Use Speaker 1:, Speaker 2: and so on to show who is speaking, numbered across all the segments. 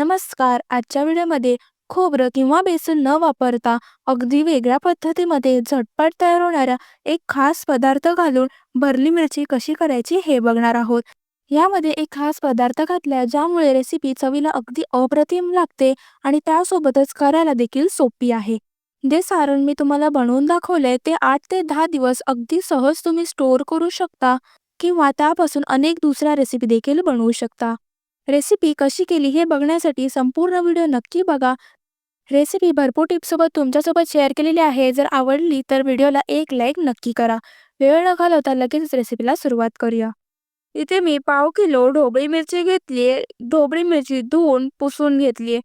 Speaker 1: नमस्कार. आजच्या व्हिडिओमध्ये खोबरं किंवा बेसन न वापरता अगदी वेगळ्या पद्धतीमध्ये झटपट तयार होणारा एक खास पदार्थ घालून भरली मिरची कशी करायची हे बघणार आहोत. यामध्ये एक खास पदार्थ घातला ज्यामुळे रेसिपी चवीला अगदी अप्रतिम लागते आणि त्यासोबतच करायला देखील सोपी आहे. जे सारण मी तुम्हाला बनवून दाखवलंय ते आठ ते दहा दिवस अगदी सहज तुम्ही स्टोअर करू शकता किंवा त्यापासून अनेक दुसऱ्या रेसिपी देखील बनवू शकता. रेसिपी कशी केली हे बघण्यासाठी संपूर्ण व्हिडिओ नक्की बघा. रेसिपी भरपूर टिप्ससोबत तुमच्यासोबत शेअर केलेली आहे. जर आवडली तर व्हिडिओला एक लाईक नक्की करा. वेळ न घालवता लगेच रेसिपीला सुरुवात करूया. इथे मी पाव किलो ढोबळी मिरची घेतली ढोबळी मिरची धुवून पुसून घेतली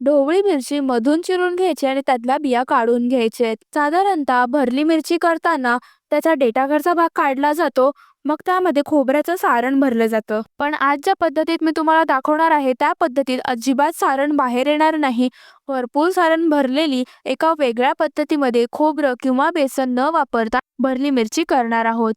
Speaker 1: ढोबळी मिरची मधून चिरून घ्यायची आणि त्यातल्या बिया काढून घ्यायचे साधारणतः भरली मिरची करताना त्याचा डेटाघरचा भाग काढला जातो मग त्यामध्ये खोबऱ्याचं सारण भरलं जातं. पण आज ज्या पद्धतीत मी तुम्हाला दाखवणार आहे त्या पद्धतीत अजिबात सारण बाहेर येणार नाही. भरपूर सारण भरलेली एका वेगळ्या पद्धतीमध्ये खोबरं किंवा बेसन न वापरता भरली मिरची करणार आहोत.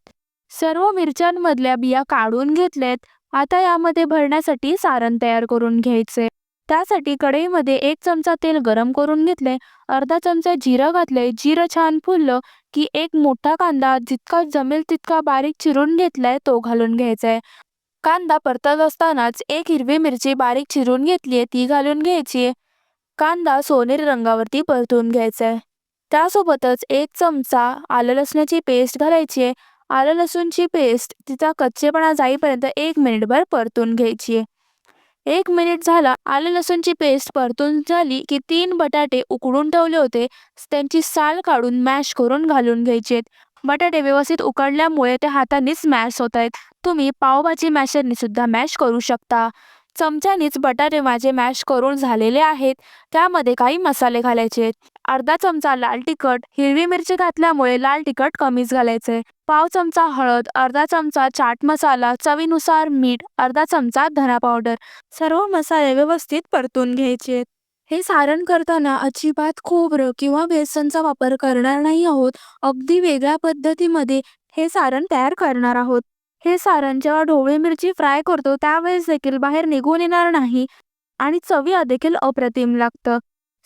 Speaker 1: सर्व मिरच्यांमधल्या बिया काढून घेतल्यात. आता यामध्ये भरण्यासाठी सारण तयार करून घ्यायचे. त्यासाठी कढईमध्ये एक चमचा तेल गरम करून घेतले अर्धा चमचा जिरं घातले जिरं छान फुललं की एक मोठा कांदा जितका जमेल तितका बारीक चिरून घेतलाय तो घालून घ्यायचा आहे कांदा परतत असतानाच एक हिरवी मिरची बारीक चिरून घेतली आहे ती घालून घ्यायची. कांदा सोनेरी रंगावरती परतून घ्यायचा आहे त्यासोबतच एक चमचा आलं लसणाची पेस्ट घालायची. आहे आलं लसूणची पेस्ट तिचा कच्चेपणा जाईपर्यंत एक मिनिटभर परतून घ्यायची. आहे एक मिनिट झाला आले लसूणची पेस्ट परतून झाली की तीन बटाटे उकडून ठेवले होते. त्यांची साल काढून मॅश करून घालून घ्यायचे. बटाटे व्यवस्थित उकडल्यामुळे ते हातानेच मॅश होत आहेत. तुम्ही पावभाजी मॅशरने सुद्धा मॅश करू शकता. चमच्यानेच बटाटे माझे मॅश करून झालेले आहेत. त्यामध्ये काही मसाले घालायचे अर्धा चमचा लाल तिखट हिरवी मिरची घातल्यामुळे लाल तिखट कमीच घालायचे पाव चमचा हळद अर्धा चमचा चाट मसाला चवीनुसार मीठ अर्धा चमचा धना पावडर सर्व मसाले व्यवस्थित परतून घ्यायचे हे सारण करताना अजिबात खोबरं किंवा बेसनचा वापर करणार नाही आहोत. अगदी वेगळ्या पद्धतीमध्ये हे सारण तयार करणार आहोत. हे सारण जेव्हा ढोबळी मिरची फ्राय करतो त्यावेळेस देखील बाहेर निघून येणार नाही. आणि चवी देखील अप्रतिम लागतं.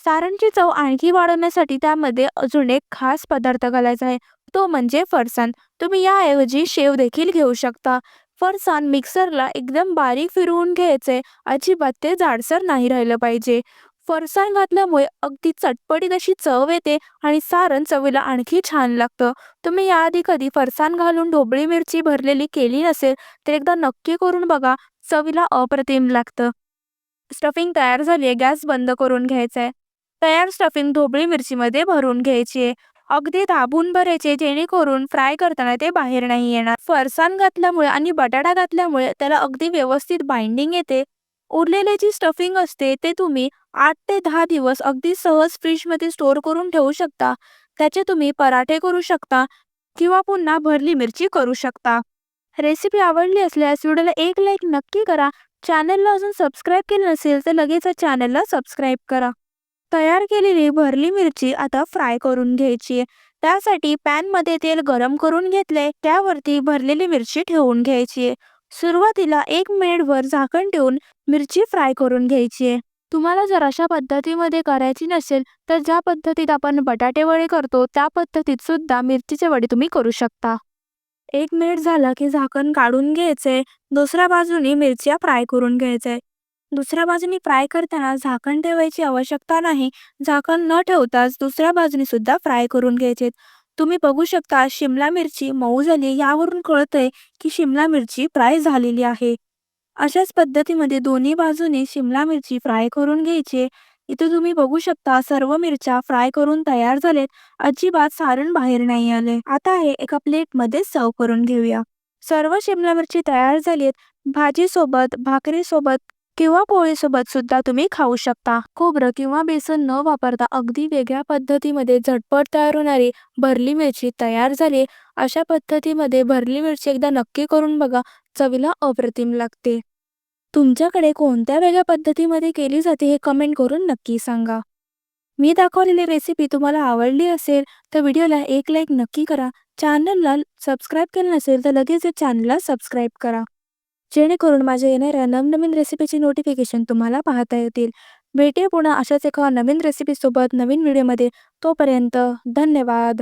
Speaker 1: सारणची चव आणखी वाढवण्यासाठी त्यामध्ये अजून एक खास पदार्थ घालायचा आहे. तो म्हणजे फरसाण तुम्ही याऐवजी शेव देखील घेऊ शकता. फरसाण मिक्सरला एकदम बारीक फिरवून घ्यायचे. अजिबात ते जाडसर नाही राहिलं पाहिजे. फरसाण घातल्यामुळे अगदी चटपटीत अशी चव येते आणि सारण चवीला आणखी छान लागतं. तुम्ही याआधी कधी फरसाण घालून ढोबळी मिरची भरलेली केली नसेल तर एकदा नक्की करून बघा चवीला अप्रतिम लागतं. स्टफिंग तयार झाली आहे गॅस बंद करून घ्यायचा आहे. तयार स्टफिंग ढोबळी मिरचीमध्ये भरून घ्यायची आहे. अगदी दाबून भरायचे जेणेकरून फ्राय करताना ते बाहेर नाही येणार. फरसाण घातल्यामुळे आणि बटाटा घातल्यामुळे त्याला अगदी व्यवस्थित बाइंडिंग येते. उरलेले जी स्टफिंग असते ते तुम्ही आठ ते दहा दिवस अगदी सहज फ्रीजमध्ये स्टोअर करून ठेवू शकता. त्याचे तुम्ही पराठे करू शकता किंवा पुन्हा भरली मिरची करू शकता. रेसिपी आवडली असल्यास व्हिडिओला एक लाईक नक्की करा. चॅनलला अजून सबस्क्राईब केलं नसेल तर लगेच चॅनलला सबस्क्राईब करा. तयार केलेली भरली मिरची आता फ्राय करून घ्यायची त्यासाठी पॅनमध्ये तेल गरम करून घेतले त्यावरती भरलेली मिरची ठेवून घ्यायची सुरुवातीला एक मिनिटभर झाकण ठेवून मिरची फ्राय करून घ्यायची तुम्हाला जर अशा पद्धतीमध्ये करायची नसेल तर ज्या पद्धतीत आपण बटाटे वडे करतो त्या पद्धतीत सुद्धा मिरचीचे वडे तुम्ही करू शकता. एक मिनिट झाला की झाकण काढून घ्यायचे दुसऱ्या बाजूने मिरच्या फ्राय करून घ्यायचे. दुसऱ्या बाजूने फ्राय करताना झाकण ठेवायची आवश्यकता नाही झाकण न ठेवताच दुसऱ्या बाजूने सुद्धा फ्राय करून घ्यायचे. तुम्ही बघू शकता शिमला मिरची मऊ झाली यावरून कळतंय की शिमला मिरची फ्राय झालेली आहे. अशाच पद्धतीमध्ये दोन्ही बाजूने शिमला मिरची फ्राय करून घ्यायची. इथे तुम्ही बघू शकता सर्व मिरच्या फ्राय करून तयार झालेत. अजिबात सारण बाहेर नाही आले आता हे एका प्लेटमध्ये सर्व करून घेऊया. सर्व शिमला मिरची तयार झालीत. भाजी सोबत भाकरी सोबत किंवा पोळीसोबत सुद्धा तुम्ही खाऊ शकता. खोबरं किंवा बेसन न वापरता अगदी वेगळ्या पद्धतीमध्ये झटपट तयार होणारी भरली मिरची तयार झाली. अशा पद्धतीमध्ये भरली मिरची एकदा नक्की करून बघा. चवीला अप्रतिम लागते. तुमच्याकडे कोणत्या वेगळ्या पद्धतीमध्ये केली जाते हे कमेंट करून नक्की सांगा. मी दाखवलेली रेसिपी तुम्हाला आवडली असेल तर व्हिडिओला एक लाईक नक्की करा. चॅनलला सबस्क्राईब केलं नसेल तर लगेच चॅनलला सबस्क्राईब करा. जेणेकरून माझ्या येणाऱ्या नवनवीन रेसिपीची नोटिफिकेशन तुम्हाला पाहता येतील. भेटे पुन्हा अशाच एका नवीन रेसिपीसोबत नवीन व्हिडिओमध्ये तोपर्यंत धन्यवाद.